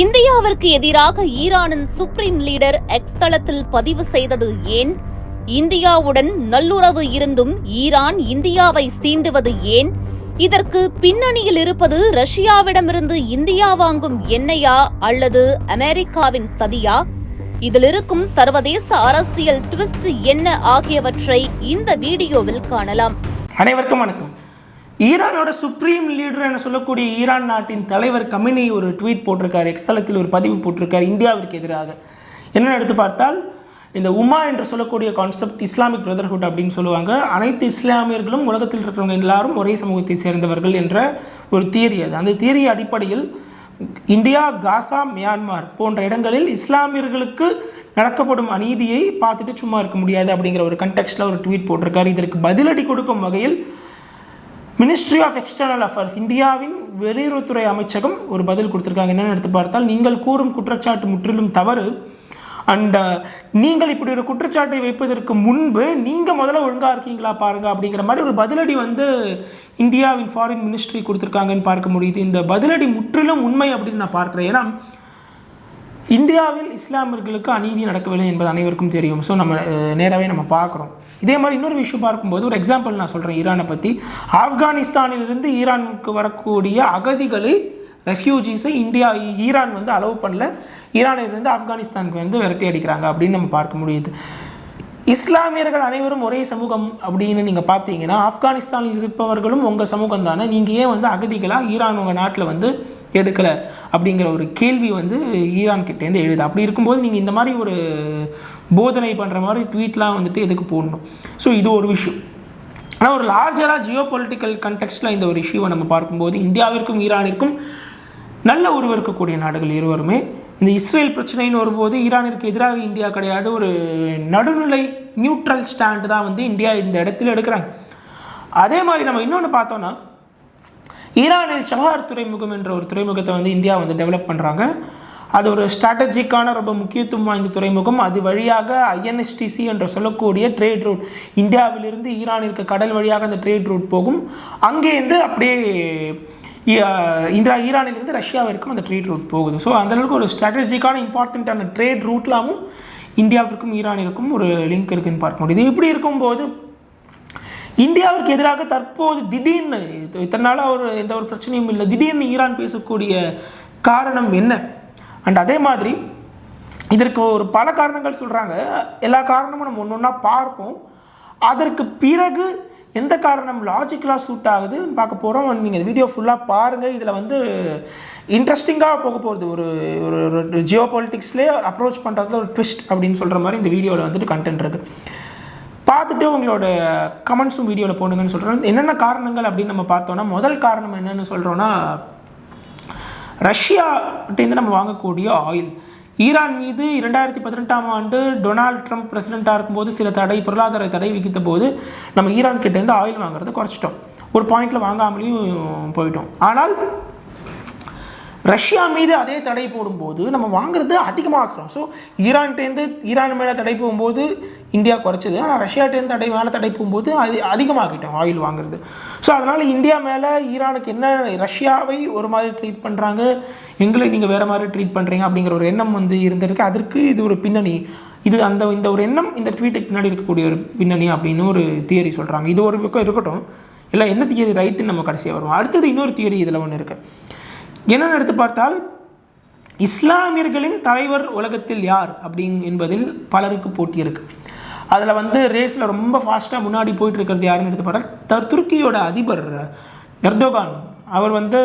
இந்தியாவிற்கு எதிராக ஈரானின் சுப்ரீம் லீடர் எக்ஸ் தளத்தில் பதிவு செய்தது ஏன்? இந்தியாவுடன் நல்லுறவு இருந்தும் ஈரான் இந்தியாவை சீண்டுவது ஏன்? இதற்கு பின்னணியில் இருப்பது ரஷ்யாவிடமிருந்து இந்தியா வாங்கும் எண்ணெயா அல்லது அமெரிக்காவின் சதியா? இதில் இருக்கும் சர்வதேச அரசியல் ட்விஸ்ட் என்ன ஆகியவற்றை இந்த வீடியோவில் காணலாம். அனைவருக்கும் வணக்கம். ஈரானோட சுப்ரீம் லீடர் என சொல்லக்கூடிய ஈரான் நாட்டின் தலைவர் கமினி ஒரு ட்வீட் போட்டிருக்காரு. எக்ஸ்தலத்தில் ஒரு பதிவு போட்டிருக்காரு இந்தியாவிற்கு எதிராக. என்னென்னு எடுத்து பார்த்தால் இந்த உமா என்று சொல்லக்கூடிய கான்செப்ட் இஸ்லாமிக் பிரதர்ஹுட் அப்படின்னு சொல்லுவாங்க. அனைத்து இஸ்லாமியர்களும் உலகத்தில் இருக்கிறவங்க எல்லாரும் ஒரே சமூகத்தை சேர்ந்தவர்கள் என்ற ஒரு தியரி அது. அந்த தியரி அடிப்படையில் இந்தியா காசா மியான்மார் போன்ற இடங்களில் இஸ்லாமியர்களுக்கு நடக்கப்படும் அநீதியை பார்த்துட்டு சும்மா இருக்க முடியாது அப்படிங்கிற ஒரு கண்டெக்ஸ்டில் ஒரு ட்வீட் போட்டிருக்காரு. இதற்கு பதிலடி கொடுக்கும் வகையில் மினிஸ்ட்ரி ஆஃப் எக்ஸ்டர்னல் அஃபேர்ஸ் இந்தியாவின் வெளியுறவுத்துறை அமைச்சகம் ஒரு பதில் கொடுத்துருக்காங்க. என்னென்னு எடுத்து பார்த்தால் நீங்கள் கூறும் குற்றச்சாட்டு முற்றிலும் தவறு. அண்ட் uh, நீங்கள் இப்படி ஒரு குற்றச்சாட்டை வைப்பதற்கு முன்பு நீங்கள் முதல்ல ஒழுங்காக இருக்கீங்களா பாருங்க அப்படிங்கிற மாதிரி ஒரு பதிலடி வந்து இந்தியாவின் ஃபாரின் மினிஸ்ட்ரி கொடுத்துருக்காங்கன்னு பார்க்க முடியுது. இந்த பதிலடி முற்றிலும் உண்மை அப்படின்னு நான் பார்க்குறேன். ஏன்னா இந்தியாவில் இஸ்லாமியர்களுக்கு அநீதி நடக்கவில்லை என்பது அனைவருக்கும் தெரியும். ஸோ நம்ம நேராகவே நம்ம பார்க்குறோம். இதே மாதிரி இன்னொரு விஷயம் பார்க்கும்போது ஒரு எக்ஸாம்பிள் நான் சொல்கிறேன் ஈரானை பற்றி ஆப்கானிஸ்தானிலிருந்து ஈரானுக்கு வரக்கூடிய அகதிகளை ரெஃப்யூஜிஸை இந்தியா ஈரான் வந்து அலோவ் பண்ணல. ஈரானிலிருந்து ஆப்கானிஸ்தானுக்கு வந்து விரட்டி அடிக்கிறாங்க அப்படின்னு நம்ம பார்க்க முடியுது. இஸ்லாமியர்கள் அனைவரும் ஒரே சமூகம் அப்படின்னு நீங்கள் பார்த்தீங்கன்னா ஆப்கானிஸ்தானில் இருப்பவர்களும் உங்கள் சமூகம் தானே நீங்கள் ஏன் வந்து அகதிகளாக ஈரான் உங்கள் நாட்டில் வந்து எடுக்கலை அப்படிங்கிற ஒரு கேள்வி வந்து ஈரான் கிட்டேருந்து எழுது. அப்படி இருக்கும்போது நீங்கள் இந்த மாதிரி ஒரு போதனை பண்ணுற மாதிரி ட்வீட்லாம் வந்துட்டு எதுக்கு போடணும்? ஸோ இது ஒரு விஷயம். ஆனால் ஒரு லார்ஜராக ஜியோ பொலிட்டிக்கல் கண்டெக்ஸ்டில் இந்த ஒரு இஷ்யூவை நம்ம பார்க்கும்போது இந்தியாவிற்கும் ஈரானிற்கும் நல்ல உறவு இருக்கக்கூடிய நாடுகள் இருவருமே இந்த இஸ்ரேல் பிரச்சனைன்னு வரும்போது ஈரானிற்கு எதிராக இந்தியா கிடையாது ஒரு நடுநிலை நியூட்ரல் ஸ்டாண்டு தான் வந்து இந்தியா இந்த இடத்துல எடுக்கிறாங்க. அதே மாதிரி நம்ம இன்னொன்று பார்த்தோன்னா ஈரானில் சபார் துறைமுகம் என்ற ஒரு துறைமுகத்தை வந்து இந்தியா வந்து டெவலப் பண்ணுறாங்க அது ஒரு ஸ்ட்ராட்டஜிக்கான ரொம்ப முக்கியத்துவம் வாய்ந்த துறைமுகம். அது வழியாக ஐஎன்எஸ்டிசி என்று சொல்லக்கூடிய ட்ரேட் ரூட் இந்தியாவிலிருந்து ஈரானிற்கு கடல் வழியாக அந்த ட்ரேட் ரூட் போகும். அங்கேருந்து அப்படியே இந்தியா ஈரானிலிருந்து ரஷ்யா வரைக்கும் அந்த ட்ரேட் ரூட் போகுது. ஸோ அந்தளவுக்கு ஒரு ஸ்ட்ராட்டஜிக்கான இம்பார்ட்டண்ட்டான ட்ரேட் ரூட்லாமும் இந்தியாவிற்கும் ஈரானிற்கும் ஒரு லிங்க் இருக்குதுன்னு பார்க்க முடியுது. இப்படி இருக்கும்போது இந்தியாவிற்கு எதிராக தற்போது திடீர்னு இத்தனை நாளாக ஒரு எந்த ஒரு பிரச்சனையும் இல்லை திடீர்னு ஈரான் பேசக்கூடிய காரணம் என்ன? அண்ட் அதே மாதிரி இதற்கு ஒரு பல காரணங்கள் சொல்கிறாங்க எல்லா காரணமும் நம்ம ஒன்று ஒன்றா பார்ப்போம். அதற்கு பிறகு எந்த காரணம் லாஜிக்கலாக சூட் ஆகுதுன்னு பார்க்க போகிறோம் நீங்கள் வீடியோ ஃபுல்லாக பாருங்கள் இதில் வந்து இன்ட்ரெஸ்டிங்காக போக போகிறது ஒரு ஒரு ஒரு ஜியோ பாலிட்டிக்ஸ்லேயே அப்ரோச் பண்ணுறதுல ஒரு ட்விஸ்ட் அப்படின்னு சொல்கிற மாதிரி இந்த வீடியோவில் வந்துட்டு கண்டென்ட் இருக்குது பார்த்துட்டு உங்களோட கமெண்ட்ஸும் வீடியோவில் போடுங்கன்னு சொல்கிறோம் என்னென்ன காரணங்கள் அப்படின்னு நம்ம பார்த்தோன்னா முதல் காரணம் என்னென்னு சொல்கிறோன்னா ரஷ்யாட்டேருந்து நம்ம வாங்கக்கூடிய ஆயில் ஈரான் மீது இரண்டாயிரத்தி பதினெட்டாம் ஆண்டு டொனால்ட் ட்ரம்ப் பிரசிடெண்ட்டாக இருக்கும்போது சில தடை பொருளாதார தடை விதித்த போது நம்ம ஈரான் கிட்டேருந்து ஆயில் வாங்குறதை குறைச்சிட்டோம். ஒரு பாயிண்டில் வாங்காமலேயும் போயிட்டோம். ஆனால் ரஷ்யா மீது அதே தடை போடும்போது நம்ம வாங்குறது அதிகமாகிறோம் ஸோ ஈரான்கிட்டேருந்து ஈரான் மேலே தடை போகும்போது இந்தியா குறைச்சிது. ஆனால் ரஷ்யாட்டேருந்து தடை மேலே தடை போகும்போது அது அதிகமாகிட்டோம் ஆயில் வாங்குறது. ஸோ அதனால் இந்தியா மேலே ஈரானுக்கு என்ன ரஷ்யாவை ஒரு மாதிரி ட்ரீட் பண்ணுறாங்க எங்களை நீங்கள் வேறு மாதிரி ட்ரீட் பண்ணுறீங்க அப்படிங்கிற ஒரு எண்ணம் வந்து இருந்திருக்கு. அதற்கு இது ஒரு பின்னணி. இது அந்த இந்த ஒரு எண்ணம் இந்த ட்வீட்டுக்கு பின்னாடி இருக்கக்கூடிய ஒரு பின்னணி அப்படின்னு ஒரு தியரி சொல்கிறாங்க இது ஒரு பக்கம் இருக்கட்டும். இல்லை எந்த தியரி ரைட்டுன்னு நம்ம கடைசியாக வருவோம். அடுத்தது இன்னொரு தியரி இதில் ஒன்று இருக்குது என்னென்னு எடுத்து பார்த்தால் இஸ்லாமியர்களின் தலைவர் உலகத்தில் யார் அப்படிங் என்பதில் பலருக்கு போட்டி இருக்குது அதில் வந்து ரேஸில் ரொம்ப ஃபாஸ்ட்டாக முன்னாடி போயிட்டு இருக்கிறது யாருன்னு எடுத்து பார்த்தால் துருக்கியோட அதிபர் எர்டோகான். அவர் வந்து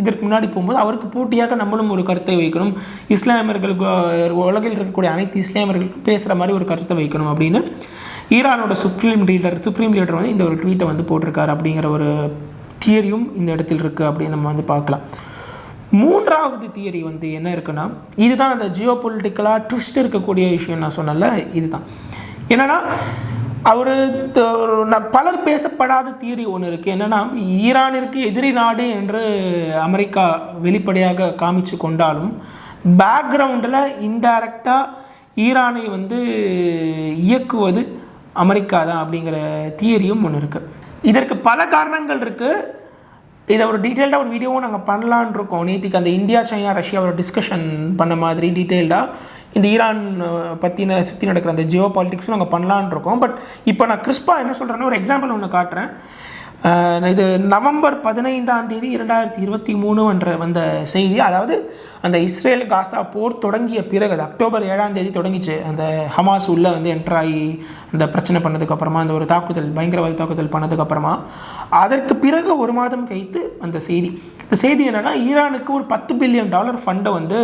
இதற்கு முன்னாடி போகும்போது அவருக்கு போட்டியாக நம்மளும் ஒரு கருத்தை வைக்கணும். இஸ்லாமியர்களுக்கு உலகில் இருக்கக்கூடிய அனைத்து இஸ்லாமியர்களுக்கும் பேசுகிற மாதிரி ஒரு கருத்தை வைக்கணும் அப்படின்னு ஈரானோட சுப்ரீம் லீடர் சுப்ரீம் லீடர் வந்து இந்த ஒரு ட்வீட்டை வந்து போட்டிருக்காரு அப்படிங்கிற ஒரு தியரியும் இந்த இடத்தில் இருக்குது அப்படின்னு நம்ம வந்து பார்க்கலாம். மூன்றாவது தியரி வந்து என்ன இருக்குன்னா இதுதான் அந்த ஜியோ பொலிட்டிக்கலாக ட்விஸ்ட் இருக்கக்கூடிய விஷயம் நான் சொன்னல இதுதான். என்னென்னா அவர் பலர் பேசப்படாத தியரி ஒன்று இருக்குது என்னென்னா ஈரானிற்கு எதிரி நாடு என்று அமெரிக்கா வெளிப்படையாக காமிச்சு கொண்டாலும் பேக்ரவுண்டில் இன்டைரக்டாக ஈரானை வந்து இயக்குவது அமெரிக்கா தான் அப்படிங்கிற தியரியும் ஒன்று இருக்குது இதற்கு பல காரணங்கள் இருக்குது இதை ஒரு டீட்டெயில்டாக ஒரு வீடியோவும் நாங்கள் பண்ணலான் இருக்கோம் நேற்றுக்கு அந்த இந்தியா சைனா ரஷ்யாவோட டிஸ்கஷன் பண்ண மாதிரி டீட்டெயில்டாக இந்த ஈரான் பற்றின சுற்றி நடக்கிற அந்த ஜியோ பாலிட்டிக்ஸும் நாங்கள் பண்ணலான்னு இருக்கோம் பட் இப்போ நான் கிறிஸ்பா என்ன சொல்கிறேன்னா ஒரு எக்ஸாம்பிள் ஒன்று காட்டுறேன். இது நவம்பர் பதினைந்தாம் தேதி இரண்டாயிரத்தி இருபத்தி மூணு என்ற வந்த செய்தி. அதாவது அந்த இஸ்ரேல் காசா போர் தொடங்கிய பிறகு அது அக்டோபர் ஏழாம் தேதி தொடங்கிச்சு. அந்த ஹமாஸ் உள்ளே வந்து என்ட்ராகி அந்த பிரச்சனை பண்ணதுக்கப்புறமா அந்த ஒரு தாக்குதல் பயங்கரவாத தாக்குதல் பண்ணதுக்கப்புறமா அதற்கு பிறகு ஒரு மாதம் கழித்து அந்த செய்தி. இந்த செய்தி என்னென்னா ஈரானுக்கு ஒரு பத்து பில்லியன் டாலர் ஃபண்டை வந்து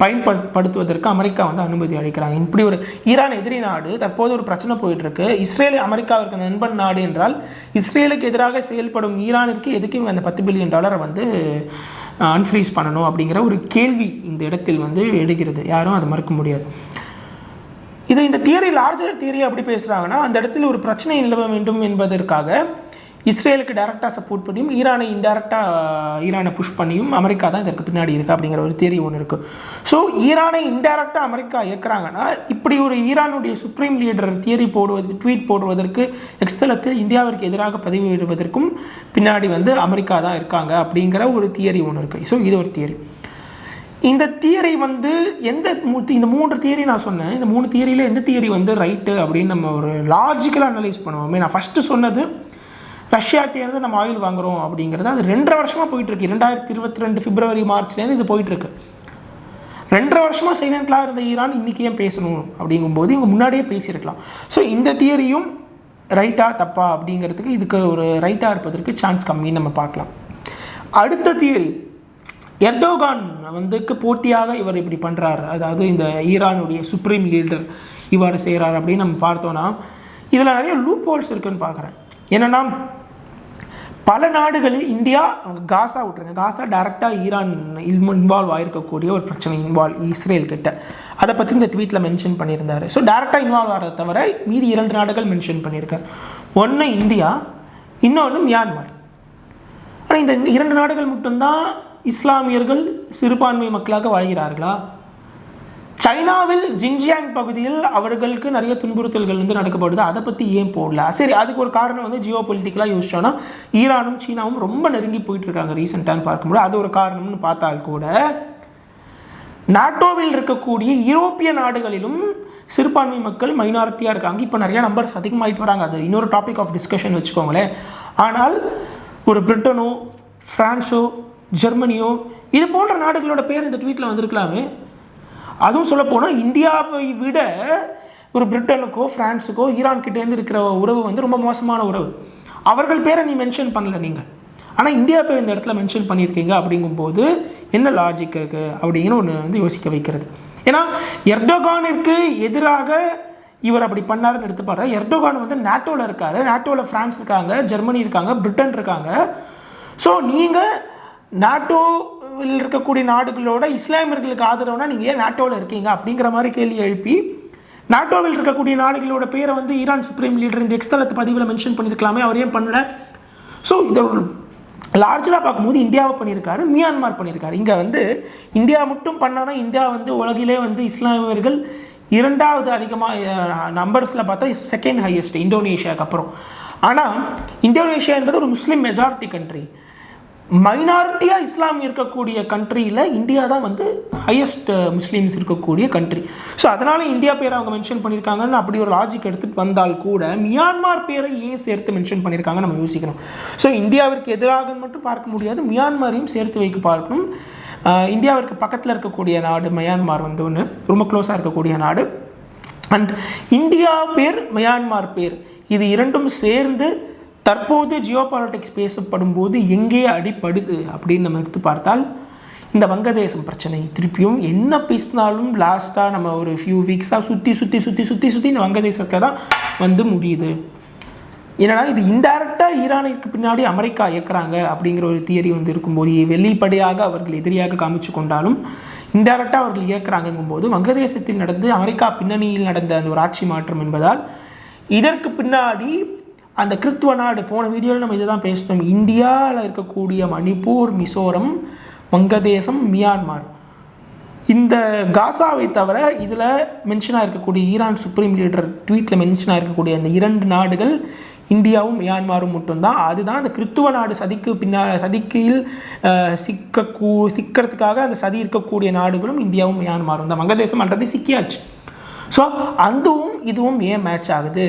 பயன்படுத்துவதற்கு அமெரிக்கா வந்து அனுமதி அளிக்கிறாங்க. இப்படி ஒரு ஈரான் எதிரி நாடு தற்போது ஒரு பிரச்சனை போயிட்டு இருக்கு இஸ்ரேல் அமெரிக்காவிற்கு நண்பன் நாடு என்றால் இஸ்ரேலுக்கு எதிராக செயல்படும் ஈரானிற்கு எதுக்கு இவங்க அந்த பத்து பில்லியன் டாலரை வந்து அன்ஃப்ரீஸ் பண்ணணும் அப்படிங்கிற ஒரு கேள்வி இந்த இடத்தில் வந்து எடுக்கிறது யாரும் அதை மறுக்க முடியாது. இது இந்த தியரி லார்ஜர் தியரி அப்படி பேசுகிறாங்கன்னா அந்த இடத்தில் ஒரு பிரச்சனை நிலவ வேண்டும் என்பதற்காக இஸ்ரேலுக்கு டேரெக்டாக சப்போர்ட் பண்ணியும் ஈரானை இன்டெரக்டாக ஈரானை புஷ் பண்ணியும் அமெரிக்கா தான் இதற்கு பின்னாடி இருக்குது அப்படிங்கிற ஒரு தியரி ஒன்று இருக்குது ஸோ ஈரானை இன்டெரக்டாக அமெரிக்கா இயக்குறாங்கன்னா இப்படி ஒரு ஈரானுடைய சுப்ரீம் லீடர் தியரி போடுவது ட்வீட் போடுவதற்கு எக்ஸ்தலத்தில் இந்தியாவிற்கு எதிராக பதிவிடுவதற்கும் பின்னாடி வந்து அமெரிக்கா தான் இருக்காங்க அப்படிங்கிற ஒரு தியரி ஒன்று இருக்குது ஸோ இது ஒரு தியரி இந்த தியரி வந்து எந்த இந்த மூன்று தியரி நான் சொன்னேன். இந்த மூணு தியரியில் எந்த தியரி வந்து ரைட்டு அப்படின்னு நம்ம ஒரு லாஜிக்கலாக அனலைஸ் பண்ணுவோமே. நான் ஃபஸ்ட்டு சொன்னது ரஷ்யாட்டேருந்து நம்ம ஆயில் வாங்குறோம் அப்படிங்கிறது அது ரெண்டரை வருஷமாக போயிட்டுருக்கு. ரெண்டாயிரத்தி இருபத்தி ரெண்டு பிப்ரவரி மார்ச்லேருந்து இது போயிட்டுருக்கு. ரெண்டரை வருஷமாக சைலண்ட்லாம் இருந்த ஈரான் இன்றைக்கி ஏன் பேசணும் அப்படிங்கும்போது இவங்க முன்னாடியே பேசியிருக்கலாம். ஸோ இந்த தியரியும் ரைட்டா தப்பா அப்படிங்கிறதுக்கு இதுக்கு ஒரு ரைட்டாக இருப்பதற்கு சான்ஸ் கம்மின்னு நம்ம பார்க்கலாம். அடுத்த தியரி எர்டோகான் வந்துக்கு போட்டியாக இவர் இப்படி பண்ணுறாரு அதாவது இந்த ஈரானுடைய சுப்ரீம் லீடர் இவ்வாறு செய்கிறார் அப்படின்னு நம்ம பார்த்தோன்னா இதில் நிறைய லூப் ஹோல்ஸ் இருக்குன்னு பார்க்குறேன். என்னென்னா பல நாடுகளில் இந்தியா அவங்க காசா விட்ருங்க காசா டைரெக்டாக ஈரான் இன்வால்வ் ஆகிருக்கக்கூடிய ஒரு பிரச்சனை இன்வால்வ் இஸ்ரேல் கிட்ட. அதை பற்றி இந்த ட்வீட்டில் மென்ஷன் பண்ணியிருந்தார். ஸோ டேரெக்டாக இன்வால்வ் ஆகிறத தவிர மீதி இரண்டு நாடுகள் மென்ஷன் பண்ணியிருக்கார். ஒன்று இந்தியா இன்னொன்று மியான்மர். ஆனால் இந்த இரண்டு நாடுகள் மட்டும்தான் இஸ்லாமியர்கள் சிறுபான்மை மக்களாக வாழ்கிறார்களா? சைனாவில் ஜின்ஜியாங் பகுதியில் அவர்களுக்கு நிறைய துன்புறுத்தல்கள் வந்து நடக்கப்படுது. அதை பற்றி ஏன் போடல? சரி அதுக்கு ஒரு காரணம் வந்து ஜியோ பொலிட்டிக்கலாக யோசிச்சோன்னா ஈரானும் சீனாவும் ரொம்ப நெருங்கி போயிட்டு இருக்காங்க ரீசெண்டான்னு பார்க்கும்போது அது ஒரு காரணம்னு பார்த்தால் கூட நாட்டோவில் இருக்கக்கூடிய யூரோப்பிய நாடுகளிலும் சிறுபான்மை மக்கள் மைனாரிட்டியாக இருக்காங்க. இப்போ நிறைய நம்பர்ஸ் அதிகமாகிட்டு வராங்க. அது இன்னொரு டாபிக் ஆஃப் டிஸ்கஷன் வச்சுக்கோங்களேன். ஆனால் ஒரு பிரிட்டனோ ஃப்ரான்ஸோ ஜெர்மனியோ இது போன்ற நாடுகளோட பேர் இந்த ட்வீட்டில் வந்திருக்கலாமே. அதுவும் சொல்லப்போனால் இந்தியாவை விட ஒரு பிரிட்டனுக்கோ ஃப்ரான்ஸுக்கோ ஈரான்கிட்டேருந்து இருக்கிற உறவு வந்து ரொம்ப மோசமான உறவு. அவர்கள் பேரை நீ மென்ஷன் பண்ணல நீங்கள் ஆனால் இந்தியா பேர் இந்த இடத்துல மென்ஷன் பண்ணியிருக்கீங்க அப்படிங்கும்போது என்ன லாஜிக் இருக்குது அப்படிங்கிற ஒன்று வந்து யோசிக்க வைக்கிறது. ஏன்னா எர்டோகானிற்கு எதிராக இவர் அப்படி பண்ணாருன்னு எடுத்து பாரு எர்டோகான் வந்து நாட்டோவில் இருக்காரு. நாட்டோவில் ஃப்ரான்ஸ் இருக்காங்க ஜெர்மனி இருக்காங்க பிரிட்டன் இருக்காங்க. ஸோ நீங்கள் நேட்டோ இருக்கக்கூடிய நாடுகளோட இஸ்லாமியர்களுக்கு ஆதரவுனா நீங்கள் ஏன் நாட்டோவில் இருக்கீங்க அப்படிங்கிற மாதிரி கேள்வி எழுப்பி நாட்டோவில் இருக்கக்கூடிய நாடுகளோட பேரை வந்து ஈரான் சுப்ரீம் லீடர் இந்த எக்ஸ்தலத்து பதிவில் மென்ஷன் பண்ணியிருக்கலாமே அவர் ஏன் பண்ணல? ஸோ இதை லார்ஜராக பார்க்கும்போது இந்தியாவை பண்ணியிருக்காரு மியான்மார் பண்ணியிருக்காரு. இங்கே வந்து இந்தியா மட்டும் பண்ணானா இந்தியா வந்து உலகிலே வந்து இஸ்லாமியர்கள் இரண்டாவது அதிகமாக நம்பர்ஸில் பார்த்தா செகண்ட் ஹையஸ்ட் இந்தோனேஷியாவுக்கு அப்புறம். ஆனால் இந்தோனேஷியா என்பது ஒரு முஸ்லீம் மெஜாரிட்டி கண்ட்ரி மைனாரிட்டியாக இஸ்லாம் இருக்கக்கூடிய கண்ட்ரியில் இந்தியா தான் வந்து ஹையஸ்ட் முஸ்லீம்ஸ் இருக்கக்கூடிய கண்ட்ரி ஸோ அதனால் இந்தியா பேரை அவங்க மென்ஷன் பண்ணியிருக்காங்கன்னு அப்படி ஒரு லாஜிக் எடுத்துகிட்டு வந்தால் கூட மியான்மார் பேரை ஏன் சேர்த்து மென்ஷன் பண்ணியிருக்காங்க நம்ம யோசிக்கணும். ஸோ இந்தியாவிற்கு எதிராக மட்டும் பார்க்க முடியாது மியான்மாரையும் சேர்த்து வைக்க பார்க்கணும். இந்தியாவிற்கு பக்கத்தில் இருக்கக்கூடிய நாடு மியான்மார் வந்து ஒன்று ரொம்ப க்ளோஸாக இருக்கக்கூடிய நாடு. அண்ட் இந்தியா பேர் மியான்மார் பேர். இது இரண்டும் சேர்ந்து தற்போது ஜியோ பாலிட்டிக்ஸ் பேசப்படும் போது எங்கே அடிப்படுது அப்படின்னு நம்ம எடுத்து பார்த்தால் இந்த வங்கதேசம் பிரச்சனை. திருப்பியும் என்ன பேசினாலும் லாஸ்ட்டாக நம்ம ஒரு ஃபியூ வீக்ஸாக சுற்றி சுற்றி சுற்றி சுற்றி சுற்றி இந்த வங்கதேசத்தை தான் வந்து முடியுது. என்னன்னா இது இன்டைரக்டாக ஈரானிற்கு பின்னாடி அமெரிக்கா இயக்குறாங்க அப்படிங்கிற ஒரு தியரி வந்து இருக்கும்போது வெளிப்படையாக அவர்கள் எதிரியாக காமிச்சு கொண்டாலும் இன்டைரக்டாக அவர்கள் இயக்குறாங்கங்கும்போது வங்கதேசத்தில் நடந்து அமெரிக்கா பின்னணியில் நடந்த அந்த ஒரு ஆட்சி மாற்றம் என்பதால் இதற்கு பின்னாடி அந்த கிறித்துவ நாடு போன வீடியோவில் நம்ம இதை தான் பேசினோம். இந்தியாவில் இருக்கக்கூடிய மணிப்பூர் மிசோரம் வங்கதேசம் மியான்மார். இந்த காசாவை தவிர இதில் மென்ஷனாக இருக்கக்கூடிய ஈரான் சுப்ரீம் லீடர் ட்வீட்டில் மென்ஷனாக இருக்கக்கூடிய அந்த இரண்டு நாடுகள் இந்தியாவும் மியான்மாரும் மட்டும்தான். அதுதான் அந்த கிறித்துவ நாடு சதிக்கு பின்னா சதிக்கையில் சிக்கக்கூ சிக்கிறதுக்காக அந்த சதி இருக்கக்கூடிய நாடுகளும் இந்தியாவும் மியான்மாரும் தான். வங்கதேசம் ஆல்ரெடி சிக்கியாச்சு. ஸோ அதுவும் இதுவும் ஏன் மேட்ச் ஆகுது?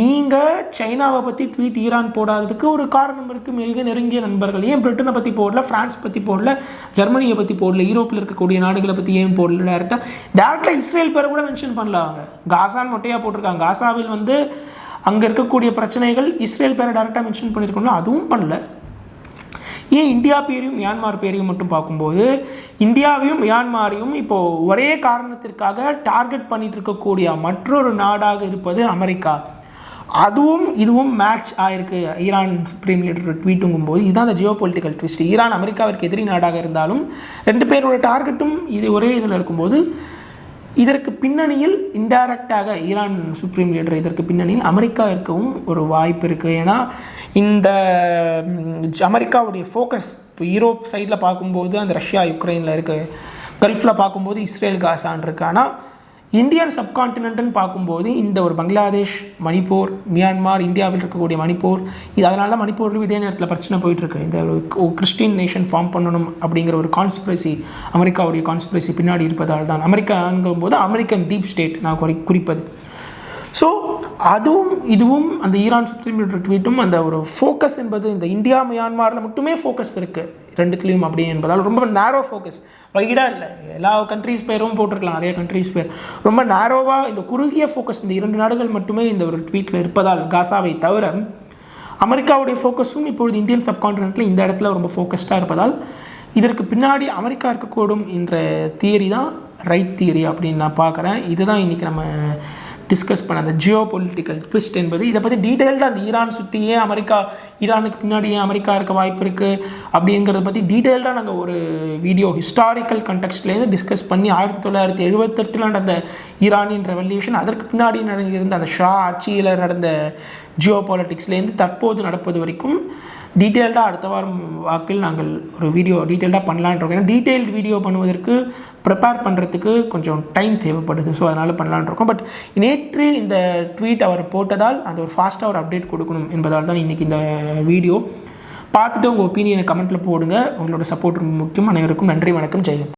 நீங்கள் சைனாவை பற்றி ட்வீட் ஈரான் போடாததுக்கு ஒரு காரணம் இருக்குது மிக நெருங்கிய நண்பர்கள். ஏன் பிரிட்டனை பற்றி போடல? ஃப்ரான்ஸ் பற்றி போடல? ஜெர்மனியை பற்றி போடல? யூரோப்பில் இருக்கக்கூடிய நாடுகளை பற்றி ஏன் போடல? டேரெக்டாக டேரெக்டாக இஸ்ரேல் பேரை கூட மென்ஷன் பண்ணல அவங்க. காசான்னு மொட்டையாக போட்டிருக்காங்க. காசாவில் வந்து அங்கே இருக்கக்கூடிய பிரச்சனைகள் இஸ்ரேல் பேரை டேரெக்டாக மென்ஷன் பண்ணியிருக்கணும் அதுவும் பண்ணல. ஏன் இந்தியா பேரையும் மியான்மார் பேரையும் மட்டும் பார்க்கும்போது இந்தியாவையும் மியான்மாரையும் இப்போது ஒரே காரணத்திற்காக டார்கெட் பண்ணிட்டு இருக்கக்கூடிய மற்றொரு நாடாக இருப்பது அமெரிக்கா. அதுவும் இதுவும் மேட்ச் ஆயிருக்கு. ஈரான் சுப்ரீம் லீடர் ட்வீட்டுங்கும் போது இதுதான் அந்த ஜியோ பொலிட்டிக்கல் ட்விஸ்ட் ஈரான் அமெரிக்காவிற்கு எதிரி நாடாக இருந்தாலும் ரெண்டு பேரோட டார்கெட்டும் இது ஒரே இதில் இருக்கும்போது இதற்கு பின்னணியில் இன்டைரக்டாக ஈரான் சுப்ரீம் லீடர் இதற்கு பின்னணியில் அமெரிக்கா இருக்கவும் ஒரு வாய்ப்பு இருக்குது ஏன்னா இந்த அமெரிக்காவுடைய ஃபோக்கஸ் இப்போ யூரோப் சைடில் பார்க்கும்போது அந்த ரஷ்யா யுக்ரைனில் இருக்குது கல்ஃபில் பார்க்கும்போது இஸ்ரேல் காசான்ருக்கு ஆனால் இந்தியன் சப்கான்டினென்ட்னு பார்க்கும்போது இந்த ஒரு பங்களாதேஷ் மணிப்பூர் மியான்மார் இந்தியாவில் இருக்கக்கூடிய மணிப்பூர் இது அதனால தான் மணிப்பூர்லையும் இதே நேரத்தில் பிரச்சனை போயிட்டுருக்கு இந்த ஒரு கிறிஸ்டின் நேஷன் ஃபார்ம் பண்ணணும் அப்படிங்கிற ஒரு கான்ஸ்பிரசி அமெரிக்காவுடைய கான்ஸ்பிரசி பின்னாடி இருப்பதால் தான். அமெரிக்காங்கும் போது அமெரிக்கன் டீப் ஸ்டேட் நான் குறி குறிப்பது. ஸோ அதுவும் இதுவும் அந்த ஈரான் சுப்ரீம் லீடர் ட்வீட்டும் அந்த ஒரு ஃபோக்கஸ் என்பது இந்த இந்தியா மியான்மாரில் மட்டுமே ஃபோக்கஸ் இருக்குது ரெண்டுத்துலேயும் அப்படி என்பதால் ரொம்ப நேரோ ஃபோக்கஸ் வைடாக இல்லை எல்லா கண்ட்ரீஸ் பேரும் போட்டிருக்கலாம் நிறைய கண்ட்ரீஸ் பேர். ரொம்ப நேரோவாக இந்த குறுகிய ஃபோக்கஸ் இந்த இரண்டு நாடுகள் மட்டுமே இந்த ஒரு ட்வீட்டில் இருப்பதால் காசாவை தவிர அமெரிக்காவுடைய ஃபோக்கஸும் இப்பொழுது இந்தியன் சப்கான்டினென்ட்டில் இந்த இடத்துல ரொம்ப ஃபோக்கஸ்டாக இருப்பதால் இதற்கு பின்னாடி அமெரிக்கா இருக்கக்கூடும் என்ற தியரி தான் ரைட் தியரி அப்படின்னு நான் பார்க்குறேன். இதுதான் இன்றைக்கி நம்ம டிஸ்கஸ் பண்ண அந்த ஜியோ பொலிட்டிக்கல் ட்விஸ்ட் என்பது இதை பற்றி டீட்டெயில்டாக அந்த ஈரான் சுற்றி ஏன் அமெரிக்கா ஈரானுக்கு பின்னாடி ஏன் அமெரிக்கா இருக்க வாய்ப்பு இருக்குது அப்படிங்கிறத பற்றி டீட்டெயில்டாக நாங்கள் ஒரு வீடியோ ஹிஸ்டாரிக்கல் கண்டெக்ட்லேருந்து டிஸ்கஸ் பண்ணி ஆயிரத்தி தொள்ளாயிரத்தி எழுபத்தெட்டில் நடந்த ஈரானியன் ரெவல்யூஷன் அதற்கு பின்னாடி நடந்திருந்த அந்த ஷா ஆட்சியில் நடந்த ஜியோ பாலிட்டிக்ஸ்லேருந்து தற்போது நடப்பது வரைக்கும் டீட்டெயில்டாக அடுத்த வாரம் வாக்கில் நாங்கள் ஒரு வீடியோ டீட்டெயில்டாக பண்ணலான்னு ஏன்னா டீட்டெயில்டு வீடியோ பண்ணுவதற்கு ப்ரிப்பேர் பண்ணுறதுக்கு கொஞ்சம் டைம் தேவைப்படுது. ஸோ அதனால் பண்ணலான்னு இருக்கோம். பட் நேற்று இந்த ட்வீட் அவர் போட்டதால் அந்த ஒரு ஃபாஸ்ட்டாக ஒரு அப்டேட் கொடுக்கணும் என்பதால் தான் இன்றைக்கி இந்த வீடியோ. பார்த்துட்டு உங்கள் ஒப்பீனியனை கமெண்ட்டில் போடுங்க. உங்களோட சப்போர்ட் ரொம்ப முக்கியம். அனைவருக்கும் நன்றி வணக்கம். ஜெயந்த்